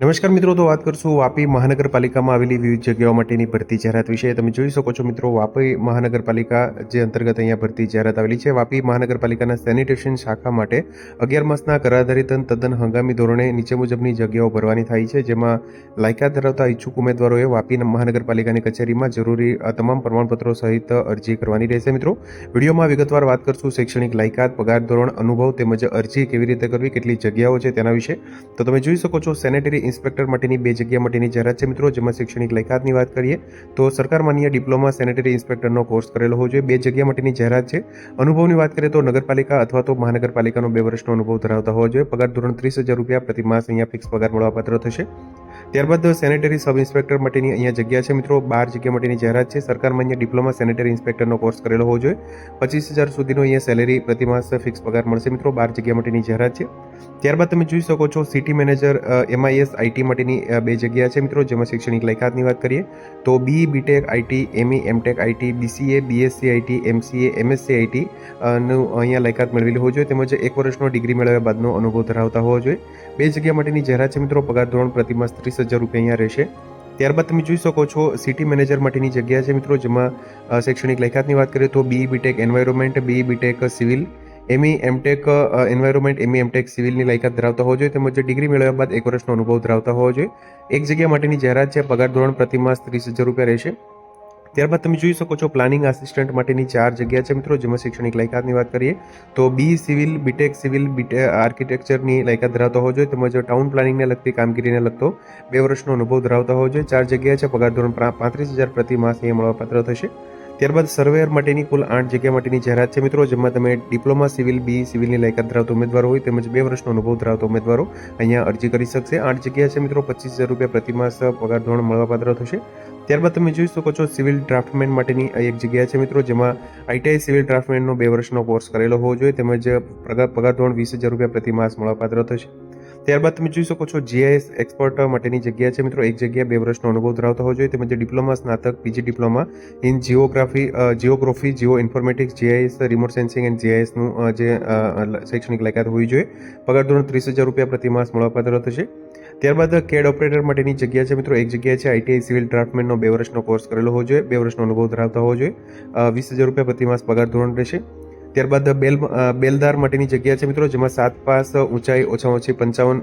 નમસ્કાર મિત્રો, તો વાત કરશું વાપી મહાનગરપાલિકામાં આવેલી વિવિધ જગ્યાઓ માટેની ભરતી જાહેરાત વિશે. તમે જોઈ શકો છો મિત્રો, વાપી મહાનગરપાલિકા જે અંતર્ગત અહીંયા ભરતી જાહેરાત આવેલી છે, વાપી મહાનગરપાલિકાના સેનિટેશન શાખા માટે અગિયાર માસના કરાધારિત તદ્દન હંગામી ધોરણે નીચે મુજબની જગ્યાઓ ભરવાની થાય છે, જેમાં લાયકાત ધરાવતા ઈચ્છુક ઉમેદવારોએ વાપી મહાનગરપાલિકાની કચેરીમાં જરૂરી તમામ પ્રમાણપત્રો સહિત અરજી કરવાની રહેશે. મિત્રો, વિડીયોમાં વિગતવાર વાત કરશું શૈક્ષણિક લાયકાત, પગાર ધોરણ, અનુભવ તેમજ અરજી કેવી રીતે કરવી, કેટલી જગ્યાઓ છે તેના વિશે. તો તમે જોઈ શકો છો, સેનેટરી ઇન્સ્પેક્ટર માટેની બે જગ્યા માટેની જાહેરાત છે મિત્રો. જેમાં શૈક્ષણિક લાયકાતની વાત કરીએ, તો સરકાર માન્ય ડિપ્લોમા સેનેટરી ઇન્સ્પેક્ટરનો કોર્સ કરેલો હોવો જોઈએ. બે જગ્યા માટેની જાહેરાત છે. અનુભવની વાત કરીએ તો નગરપાલિકા અથવા તો મહાનગરપાલિકાનો બે વર્ષનો અનુભવ ધરાવતા હોવો જોઈએ. પગાર ધોરણ ત્રીસ હજાર રૂપિયા પ્રતિ માસ અહીંયા ફિક્સ પગાર મળવાપાત્ર થશે. ત્યારબાદ સેનેટરી સબ ઇન્સ્પેક્ટર માટેની અહીંયા જગ્યા છે મિત્રો. બાર જગ્યા માટેની જાહેરાત છે. સરકારમાં અહીંયા ડિપ્લોમા સેનેટરી ઇન્સ્પેક્ટરનો કોર્સ કરેલો હોવો જોઈએ. પચીસ હજાર સુધીનો અહીંયા સેલેરી પ્રતિમાસ ફિક્સ પગાર મળશે મિત્રો. બાર જગ્યા માટેની જાહેરાત છે. ત્યારબાદ તમે જોઈ શકો છો સિટી મેનેજર એમઆઈએસ આઈટી માટેની બે જગ્યા છે મિત્રો. જેમાં શૈક્ષણિક લાયકાતની વાત કરીએ તો B BTech IT ME MTech IT BCA BSc IT MCA MSc IT નું અહીંયા લાયકાત મેળવેલી હોવી જોઈએ. તેમજ એક વર્ષનો ડિગ્રી મેળવ્યા બાદનો અનુભવ ધરાવતા હોવો જોઈએ. બે જગ્યા માટેની જાહેરાત છે મિત્રો. પગાર ધોરણ પ્રતિ માસ ત્રીસ હજાર રૂપિયા અહીંયા રહેશે. ત્યારબાદ તમે જોઈ શકો છો સિટી મેનેજર માટેની જગ્યા છે મિત્રો, જેમાં શૈક્ષણિક લાયકાતની વાત કરીએ તો B BTech environment B BTech civil ME MTech environment ME MTech સિવિલની લાયકાત ધરાવતા હોવો જોઈએ, તેમજ ડિગ્રી મેળવ્યા બાદ એક વર્ષનો અનુભવ ધરાવતા હોવો જોઈએ. એક જગ્યા માટેની જાહેરાત છે, પગાર ધોરણ પ્રતિમાસ ત્રીસ હજાર રૂપિયા રહેશે. ત્યારબાદ તમે જોઈ શકો છો પ્લાનિંગ આસિસ્ટન્ટ માટેની ચાર જગ્યા છે મિત્રો, જેમાં શૈક્ષણિક લાયકાતની વાત કરીએ, તો બી સિવિલ બીટેક સિવિલ બીટે આર્કિટેક્ચરની લાયકાત ધરાવતા હોવો જોઈએ, તેમજ ટાઉન પ્લાનિંગને લગતી કામગીરીને લગતો બે વર્ષનો અનુભવ ધરાવતા હોવો જોઈએ. ચાર જગ્યા છે, પગાર ધોરણ પાંત્રીસ હજાર પ્રતિ માસ અહીંયા મળવાપાત્ર થશે. ત્યારબાદ સર્વેયર માટેની કુલ આઠ જગ્યા માટેની જાહેરાત છે મિત્રો, જેમાં તમે ડિપ્લોમા સિવિલ બી સિવિલની લાયકાત ધરાવતો ઉમેદવારો હોય, તેમજ બે વર્ષનો અનુભવ ધરાવતો ઉમેદવારો અહીંયા અરજી કરી શકશે. આઠ જગ્યા છે મિત્રો, પચીસ હજાર રૂપિયા પ્રતિ માસ પગાર ધોરણ મળવાપાત્ર થશે. ત્યારબાદ તમે જોઈ શકો છો સિવિલ ડ્રાફ્ટમેન માટેની એક જગ્યા છે મિત્રો, જેમાં આઈટીઆઈ સિવિલ ડ્રાફ્ટમેનનો બે વર્ષનો કોર્સ કરેલો હોવો જોઈએ, તેમજ પગાર પગાર ધોરણ વીસ હજાર રૂપિયા પ્રતિ માસ મળવાપાત્ર થશે. ત્યારબાદ તમે જોઈ શકો છો જીઆઈએસ એક્સપર્ટ માટેની જગ્યા છે મિત્રો, એક જગ્યા બે વર્ષનો અનુભવ ધરાવતા હોવો જોઈએ, તેમજ ડિપ્લોમા સ્નાતક, PG diploma in geography geography, geo informatics, GIS remote sensing and જીઆઈએસનું જે શૈક્ષણિક લાયકાત હોવી જોઈએ. પગાર ધોરણ ત્રીસ હજાર રૂપિયા પ્રતિ માસ મળવાપાત્ર થશે. ત્યારબાદ કેડ ઓપરેટર માટેની જગ્યા છે મિત્રો. એક જગ્યા છે આઈટીઆઈ સિવિલ ડ્રાફ્ટમેનનો બે વર્ષનો કોર્સ કરેલો હોવો જોઈએ. બે વર્ષનો અનુભવ ધરાવતા હોવો જોઈએ. વીસ હજાર રૂપિયા પ્રતિ માસ પગાર ધોરણ રહેશે. ત્યારબાદ બેલ બેલદાર માટેની જગ્યા છે મિત્રો, જેમાં સાત પાસ ઊંચાઈ ઓછામાં ઓછી પંચાવન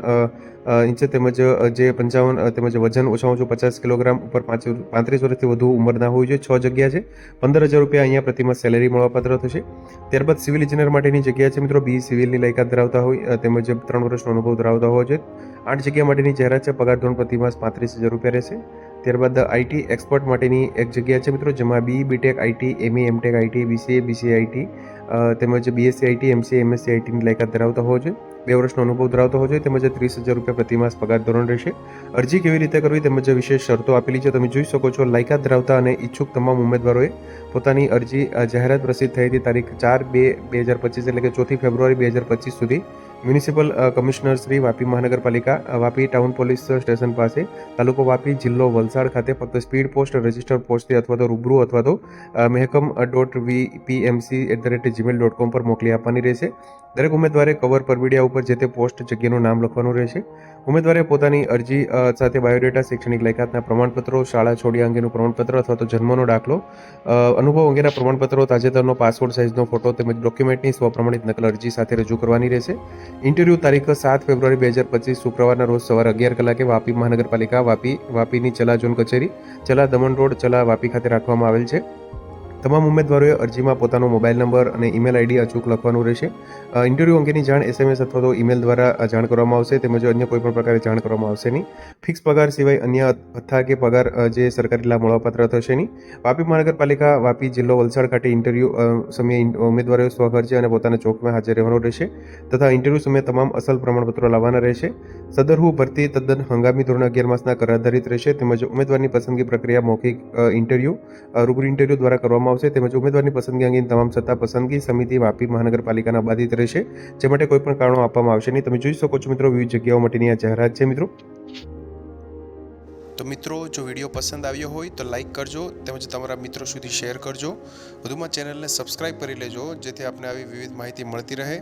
ઇંચ તેમજ જે પંચાવન તેમજ વજન ઓછામાં ઓછું પચાસ કિલોગ્રામ ઉપર પાંચ, પાંત્રીસ વર્ષથી વધુ ઉંમરના હોવી જોઈએ. છ જગ્યા છે. પંદર હજાર રૂપિયા અહીંયા પ્રતિમાં સેલેરી મળવાપાત્ર થશે. ત્યારબાદ સિવિલ ઇજનેર માટેની જગ્યા છે મિત્રો, બી સિવિલની લાયકાત ધરાવતા હોય તેમજ ત્રણ વર્ષનો અનુભવ ધરાવતા હોવા જોઈએ આઠ જગ્યા માટેની જાહેરાત છે. પગાર ધોરણ પ્રતિમાસ પાંત્રીસ હજાર રૂપિયા રહેશે. ત્યારબાદ આઈટી એક્સપર્ટ માટેની એક જગ્યા છે મિત્રો, જેમાં B BTech IT M MTech IT BCA BCA IT તેમજ બીએસસી આઈટી એમસી એમએસસી આઈટીની લાયકાત ધરાવતા હોવો જોઈએ. બે વર્ષનો અનુભવ ધરાવતો હોવો જોઈએ, તેમજ ત્રીસ હજાર રૂપિયા પ્રતિમાસ પગાર ધોરણ રહેશે. અરજી કેવી રીતે કરવી તેમજ વિશેષ શરતો આપેલી છે તમે જોઈ શકો છો. લાયકાત ધરાવતા અને ઈચ્છુક તમામ ઉમેદવારોએ પોતાની અરજી જાહેરાત પ્રસિદ્ધ થઈ હતી તારીખ ચાર બે બે હજાર પચીસ, એટલે કે ચોથી ફેબ્રુઆરી બે હજાર પચીસ સુધી. મ્યુનિસિપલ કમિશનર શ્રી વાપી મહાનગરપાલિકા વાપી ટાઉન પોલીસ સ્ટેશન પાસે, તાલુકો વાપી, જિલ્લો વલસાડ ખાતે ફક્ત સ્પીડ પોસ્ટ, રજિસ્ટર પોસ્ટથી અથવા તો રૂબરૂ અથવા તો મહેકમ dot V PMC at the rate Gmail dot com પર મોકલી આપવાની રહેશે. દરેક ઉમેદવારે કવર પરબીડિયા ઉપર જે તે પોસ્ટ જગ્યાનું નામ લખવાનું રહેશે. ઉમેદવારે પોતાની અરજી સાથે બાયોડેટા, શૈક્ષણિક લાયકાતના પ્રમાણપત્રો, શાળા છોડ્યા અંગેનું પ્રમાણપત્ર અથવા તો જન્મનો દાખલો અનુભવ અંગેના પ્રમાણપત્રો, તાજેતરનો પાસપોર્ટ સાઇઝનો ફોટો તેમજ ડોક્યુમેન્ટની સ્વપ્રમાણિત નકલ અરજી સાથે રજૂ કરવાની રહેશે. ઇન્ટરવ્યૂ તારીખ સાત ફેબ્રુઆરી બે હજાર પચીસ શુક્રવારના રોજ સવારે અગિયાર કલાકે વાપી મહાનગરપાલિકા વાપી, વાપીની ચલા ઝોન કચેરી, ચલા દમણ રોડ, ચલા વાપી ખાતે રાખવામાં આવેલ છે. તમામ ઉમેદવારોએ અરજીમાં પોતાનો મોબાઈલ નંબર અને ઈમેલ આઈડી અચૂક લખવાનું રહેશે. ઇન્ટરવ્યૂ અંગેની જાણ, એસએમએસ અથવા તો ઈમેલ દ્વારા જાણ કરવામાં આવશે તેમજ અન્ય કોઈ પણ પ્રકારે જાણ કરવામાં આવશે નહીં. ફિક્સ પગાર સિવાય અન્ય ભથ્થા કે પગાર જે સરકારી લાભ મળવાપાત્ર થશે નહીં. વાપી મહાનગરપાલિકા, વાપી જિલ્લો વલસાડ ખાતે ઇન્ટરવ્યૂ સમયે ઉમેદવારોએ સ્વખર્ચે અને પોતાના ચોકમાં હાજર રહેવાનું રહેશે તથા ઇન્ટરવ્યૂ સમયે તમામ અસલ પ્રમાણપત્રો લાવવાના રહેશે. સદરહુ ભરતી તદ્દન હંગામી ધોરણ અગિયાર માસના કર આધારિત રહેશે તેમજ ઉમેદવારની પસંદગી પ્રક્રિયા મૌખિક ઇન્ટરવ્યૂ રૂબરૂ ઇન્ટરવ્યૂ દ્વારા કરવામાં આવશે તેમજ ઉમેદવારની પસંદગી અંગેની તમામ સત્તા પસંદગી સમિતિ વાપી મહાનગરપાલિકાના બાધિત રહેશે, જે માટે કોઈ પણ કારણો આપવામાં આવશે નહીં. તમે જોઈ શકો છો મિત્રો વિવિધ જગ્યાઓ માટેની આ જાહેરાત છે મિત્રો. તો મિત્રો, જો વીડિયો પસંદ આવ્યો હોય તો લાઈક કરજો, તેમજ તમારા મિત્રો સુધી શેર કરજો. વધુમાં ચેનલને સબસ્ક્રાઈબ કરી લેજો, જેથી આપને આવી વિવિધ માહિતી મળતી રહે.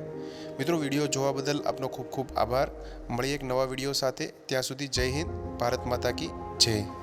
મિત્રો, વીડિયો જોવા બદલ આપનો ખૂબ ખૂબ આભાર. મળીએ એક નવા વીડિયો સાથે. ત્યાં સુધી જય હિન્દ, ભારત માતા કી જય.